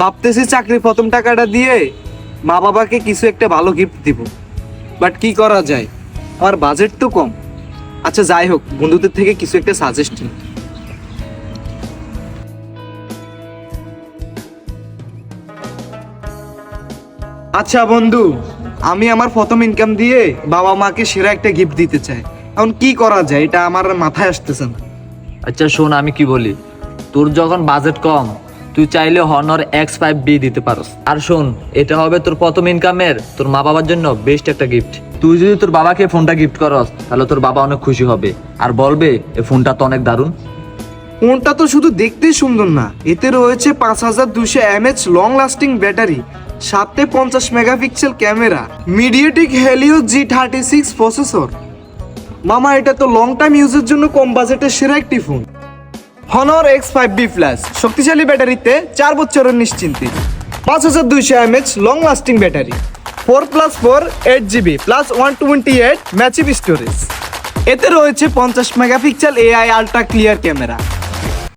ভাবতেছি চাকরির প্রথম টাকাটা দিয়ে মা বাবাকে কিছু একটা ভালো গিফট দিব। বাট কি করা যায়? আমার বাজেট তো কম। আচ্ছা যাই হোক, বন্ধুদের থেকে কিছু একটা সাজেস্ট আচ্ছা বন্ধু, আমি আমার প্রথম ইনকাম দিয়ে বাবা মাকে সেরা একটা গিফট দিতে চাই। এখন কি করা যায়? এটা আমার মাথায় আসতেছে না। আচ্ছা শোন, আমি কি বলি? তোর যখন বাজেট কম তুই চাইলে হনর এক্স ফাইভ বি দিতে পারস। আর শোন, এটা হবে তোর প্রথম ইনকামের তোর মা বাবার জন্য বেস্ট একটা গিফট তুই যদি তোর বাবাকে ফোনটা গিফট করস, তাহলে তোর বাবা অনেক খুশি হবে। আর বলবে, এই ফোনটা তো অনেক দারুণ। ফোনটা তো শুধু দেখতেই সুন্দর না, এতে রয়েছে পাঁচ হাজার দুশো এমএচ লং লাস্টিং ব্যাটারি সাথে পঞ্চাশ megapixel camera MediaTek Helio G thirty six processor মামা, এটা তো লং টাইম ইউজের জন্য কম বাজেটের সেরা একটি phone Honor X five B plus শক্তিশালী ব্যাটারিতে চার বছরের নিশ্চিন্তে। পাঁচ হাজার দুইশো mAh long lasting battery. Four plus four eight GB plus one twenty eight massive storage এতে রয়েছে পঞ্চাশ megapixel AI ultra clear camera